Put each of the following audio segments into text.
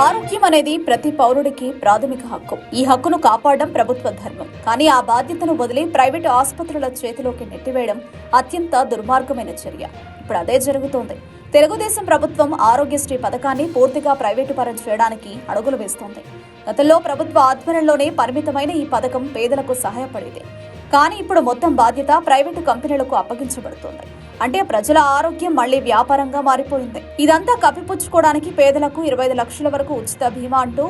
ఆరోగ్యం అనేది ప్రతి పౌరుడికి ప్రాథమిక హక్కు. ఈ హక్కును కాపాడడం ప్రభుత్వ ధర్మం. కానీ ఆ బాధ్యతను వదిలి ప్రైవేటు ఆసుపత్రుల చేతిలోకి నెట్టివేయడం అత్యంత దుర్మార్గమైన చర్య. ఇప్పుడు అదే జరుగుతోంది. తెలుగుదేశం ప్రభుత్వం ఆరోగ్యశ్రీ పథకాన్ని పూర్తిగా ప్రైవేటు పరం చేయడానికి అడుగులు వేస్తోంది. గతంలో ప్రభుత్వ ఆధ్వర్యంలోనే పరిమితమైన ఈ పథకం పేదలకు సహాయపడేది. కానీ ఇప్పుడు మొత్తం బాధ్యత ప్రైవేటు కంపెనీలకు అప్పగించబడుతోంది. అంటే ప్రజల ఆరోగ్యం మళ్ళీ వ్యాపారంగా మారిపోయింది. ఇదంతా కప్పిపుచ్చుకోవడానికి పేదలకు ఇరవై ఐదు లక్షల వరకు ఉచిత బీమా అంటూ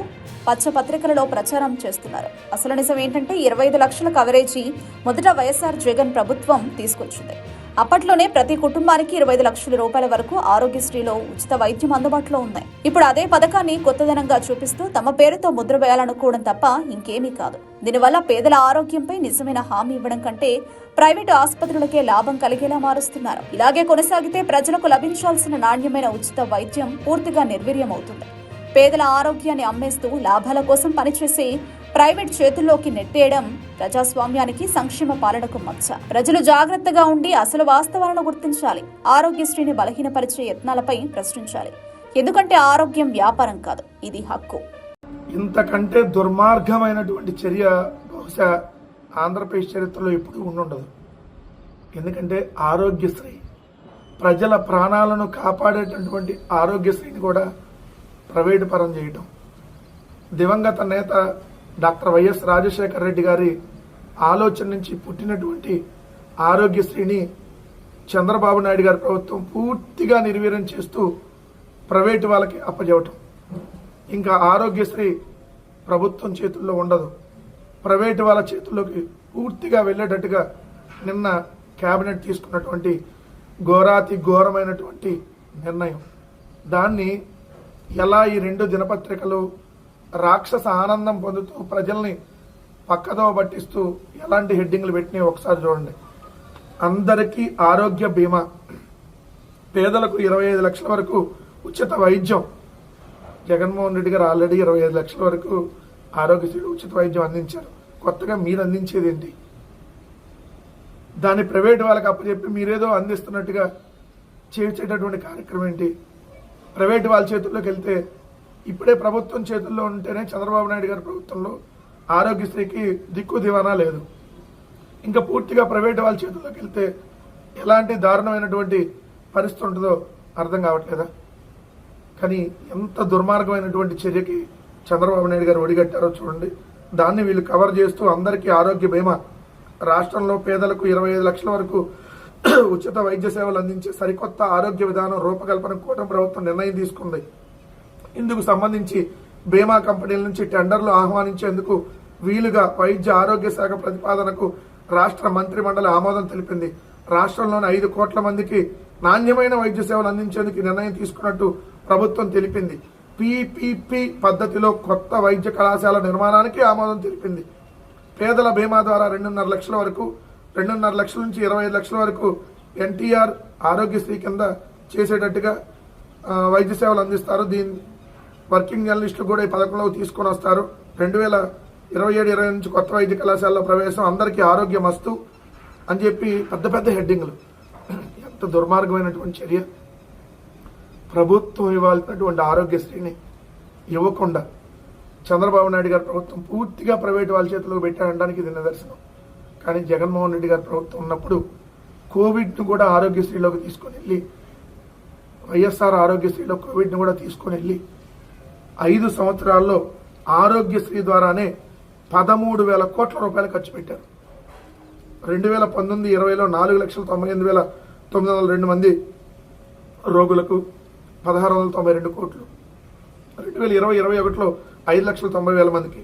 పచ్చ పత్రికలలో ప్రచారం చేస్తున్నారు. అసలు నిజం ఏంటంటే ఇరవై ఐదు లక్షల కవరేజీ మొదట వైఎస్ఆర్ జగన్ ప్రభుత్వం తీసుకొచ్చింది. అప్పట్లోనే ప్రతి కుటుంబానికి ఇరవై ఐదు లక్షల రూపాయల వరకు ఆరోగ్యశ్రీలో ఉచిత వైద్యం అందుబాటులో ఉన్నాయి. ఇప్పుడు అదే పథకాన్ని కొత్తదనంగా చూపిస్తూ తమ పేరుతో ముద్ర వేయాలనుకోవడం తప్ప ఇంకేమీ కాదు. దీనివల్ల పేదల ఆరోగ్యంపై నిజమైన హామీ ఇవ్వడం కంటే ప్రైవేటు ఆసుపత్రులకే లాభం కలిగేలా మారుస్తున్నారు. ఇలాగే కొనసాగితే ప్రజలకు లభించాల్సిన నాణ్యమైన ఉచిత వైద్యం పూర్తిగా నిర్వీర్యమవుతుంది. పేదల ఆరోగ్యాన్ని అమ్మేస్తూ లాభాల కోసం పనిచేసే ప్రైవేట్ చేతుల్లోకి నెట్టేయడం ప్రజాస్వామ్యానికి సంక్షేమ పాలనకు మచ్చ. ప్రజలు జాగ్రత్తగా ఉండి అసలు వాస్తవాలను గుర్తించాలి. ఆరోగ్యశ్రీని బలహీనపరిచే యత్నాలపై ప్రశ్నించాలి. ఎందుకంటే ఆరోగ్యం వ్యాపారం కాదు ఇది హక్కు. ఇంతకంటే దుర్మార్గమైనటువంటి చర్య బహుశా ఆంధ్రప్రదేశ్ చరిత్రలో ఎప్పుడూ ఉండుండదు. ఎందుకంటే ఆరోగ్యశ్రీ ప్రజల ప్రాణాలను కాపాడేటటువంటి ఆరోగ్యశ్రీని కూడా ప్రైవేటు పరం చేయటం. దివంగత నేత డాక్టర్ వైఎస్ రాజశేఖర రెడ్డి గారి ఆలోచన నుంచి పుట్టినటువంటి ఆరోగ్యశ్రీని చంద్రబాబు నాయుడు గారి ప్రభుత్వం పూర్తిగా నిర్వీర్యం చేస్తూ ప్రైవేటు వాళ్ళకి అప్పచెవటం ఇంకా ఆరోగ్యశ్రీ ప్రభుత్వం చేతుల్లో ఉండదు. ప్రైవేటు వాళ్ళ చేతుల్లోకి పూర్తిగా వెళ్ళేటట్టుగా నిన్న కేబినెట్ తీసుకున్నటువంటి ఘోరాతి ఘోరమైనటువంటి నిర్ణయం. దాన్ని ఎలా ఈ రెండు దినపత్రికలు రాక్షస ఆనందం పొందుతూ ప్రజల్ని పక్కదో పట్టిస్తూ ఎలాంటి హెడ్డింగ్లు పెట్టినాయి ఒకసారి చూడండి. అందరికీ ఆరోగ్య బీమా. పేదలకు ఇరవై ఐదు లక్షల వరకు ఉచిత వైద్యం. జగన్మోహన్ రెడ్డి గారు ఆల్రెడీ ఇరవై ఐదు లక్షల వరకు ఆరోగ్యశ్రీ ఉచిత వైద్యం అందించారు. కొత్తగా మీరు అందించేది ఏంటి? దాన్ని ప్రైవేట్ వాళ్ళకి అప్పచెప్పి మీరేదో అందిస్తున్నట్టుగా చేసేటటువంటి కార్యక్రమం ఏంటి? ప్రైవేట్ వాళ్ళ చేతుల్లోకి వెళ్తే ఇప్పుడే ప్రభుత్వం చేతుల్లో ఉంటేనే చంద్రబాబు నాయుడు గారి ప్రభుత్వంలో ఆరోగ్యశ్రీకి దిక్కు దివానా లేదు. ఇంకా పూర్తిగా ప్రైవేట్ వాళ్ళ చేతుల్లోకి వెళ్తే ఎలాంటి దారుణమైనటువంటి పరిస్థితి ఉంటుందో అర్థం కావట్లేదా? కానీ ఎంత దుర్మార్గమైనటువంటి చర్యకి చంద్రబాబు నాయుడు గారు ఒడిగట్టారో చూడండి. దాన్ని వీళ్ళు కవర్ చేస్తూ అందరికీ ఆరోగ్య బీమా. రాష్ట్రంలో పేదలకు ఇరవై ఐదు లక్షల వరకు ఉచిత వైద్య సేవలు అందించే సరికొత్త ఆరోగ్య విధానం రూపకల్పన కూటమి ప్రభుత్వం నిర్ణయం తీసుకుంది. ఇందుకు సంబంధించి బీమా కంపెనీల నుంచి టెండర్లు ఆహ్వానించేందుకు వీలుగా వైద్య ఆరోగ్య శాఖ ప్రతిపాదనకు రాష్ట్ర మంత్రి మండలి ఆమోదం తెలిపింది. రాష్ట్రంలోని ఐదు కోట్ల మందికి నాణ్యమైన వైద్య సేవలు అందించేందుకు నిర్ణయం తీసుకున్నట్టు ప్రభుత్వం తెలిపింది. పీపీపీ పద్ధతిలో కొత్త వైద్య కళాశాల నిర్మాణానికి ఆమోదం తెలిపింది. పేదల బీమా ద్వారా రెండున్నర లక్షల వరకు రెండున్నర లక్షల నుంచి ఇరవై లక్షల వరకు ఎన్టీఆర్ ఆరోగ్యశ్రీ కింద చేసేటట్టుగా వైద్య సేవలు అందిస్తారు. దీని వర్కింగ్ జర్నలిస్టులు కూడా ఈ పథకంలో తీసుకొని వస్తారు. రెండు వేల ఇరవై ఏడు ఇరవై నుంచి కొత్త వైద్య కళాశాలలో ప్రవేశం అందరికీ ఆరోగ్యం వస్తూ అని చెప్పి పెద్ద పెద్ద హెడ్డింగ్లు. ఎంత దుర్మార్గమైనటువంటి చర్య. ప్రభుత్వం ఇవ్వాల్సినటువంటి ఆరోగ్యశ్రీని ఇవ్వకుండా చంద్రబాబు నాయుడు గారి ప్రభుత్వం పూర్తిగా ప్రైవేట్ వాళ్ళ చేతిలో పెట్టాడడానికి ఇది నిదర్శనం. కానీ జగన్మోహన్ రెడ్డి గారి ప్రభుత్వం ఉన్నప్పుడు కోవిడ్ను కూడా ఆరోగ్యశ్రీలోకి తీసుకొని వెళ్ళి వైఎస్ఆర్ ఆరోగ్యశ్రీలో కోవిడ్ని కూడా తీసుకొని వెళ్ళి ఐదు సంవత్సరాల్లో ఆరోగ్యశ్రీ ద్వారానే పదమూడు వేల కోట్ల రూపాయలు ఖర్చు పెట్టారు. రెండు వేల పంతొమ్మిది ఇరవైలో నాలుగు లక్షల తొంభై ఎనిమిది వేల తొమ్మిది వందల రెండు మంది రోగులకు పదహారు వందల తొంభై రెండు కోట్లు. రెండు వేల ఇరవై ఇరవై ఒకటిలో ఐదు లక్షల తొంభై వేల మందికి.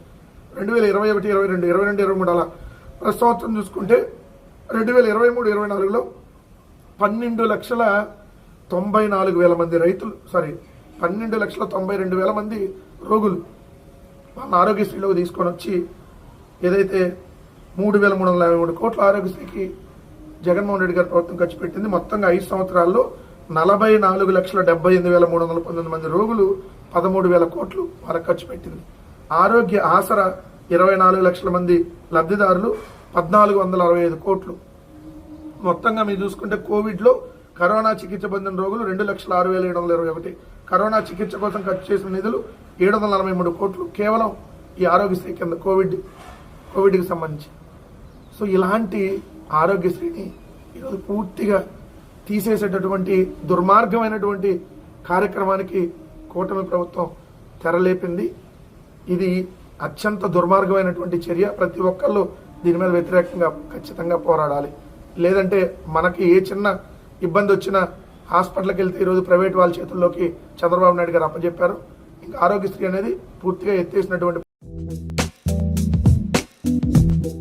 రెండు వేల ఇరవై ఒకటి ఇరవై రెండు ఇరవై రెండు ఇరవై మూడు అలా ప్రతి సంవత్సరం చూసుకుంటే రెండు వేల ఇరవై మూడు ఇరవై నాలుగులో పన్నెండు లక్షల తొంభై నాలుగు వేల మంది రైతులు సారీ పన్నెండు లక్షల తొంభై రెండు వేల మంది రోగులు వాళ్ళ ఆరోగ్యశ్రీలోకి తీసుకొని వచ్చి ఏదైతే మూడు వేల మూడు వందల యాభై మూడు కోట్ల ఆరోగ్యశ్రీకి జగన్మోహన్ రెడ్డి గారి ప్రభుత్వం ఖర్చు పెట్టింది. మొత్తంగా ఐదు సంవత్సరాల్లో నలభై నాలుగు లక్షల డెబ్బై ఎనిమిది వేల మూడు వందల పంతొమ్మిది మంది రోగులు పదమూడు వేల కోట్లు వాళ్ళకి ఖర్చు పెట్టింది. ఆరోగ్య ఆసరా ఇరవై నాలుగు లక్షల మంది లబ్ధిదారులు పద్నాలుగు వందల అరవై ఐదు కోట్లు. మొత్తంగా మీరు చూసుకుంటే కోవిడ్లో కరోనా చికిత్స పొందిన రోగులు రెండు లక్షల ఆరు వేల ఏడు వందల ఇరవై ఒకటి. కరోనా చికిత్స కోసం ఖర్చు చేసిన నిధులు ఏడు వందల నలభై మూడు కోట్లు కేవలం ఈ ఆరోగ్యశ్రీ కింద కోవిడ్ కోవిడ్కి సంబంధించి. సో ఇలాంటి ఆరోగ్యశ్రీని ఈరోజు పూర్తిగా తీసేసేటటువంటి దుర్మార్గమైనటువంటి కార్యక్రమానికి కూటమి ప్రభుత్వం తెరలేపింది. ఇది అత్యంత దుర్మార్గమైనటువంటి చర్య. ప్రతి ఒక్కళ్ళు దీని మీద వ్యతిరేకంగా ఖచ్చితంగా పోరాడాలి. లేదంటే మనకి ఏ చిన్న ఇబ్బంది వచ్చినా హాస్పిటల్కి వెళ్తే ఈరోజు ప్రైవేట్ వాళ్ళ చేతుల్లోకి చంద్రబాబు నాయుడు గారు అప్పచెప్పారు. ఇంకా ఆరోగ్యశ్రీ అనేది పూర్తిగా ఎత్తేసినటువంటి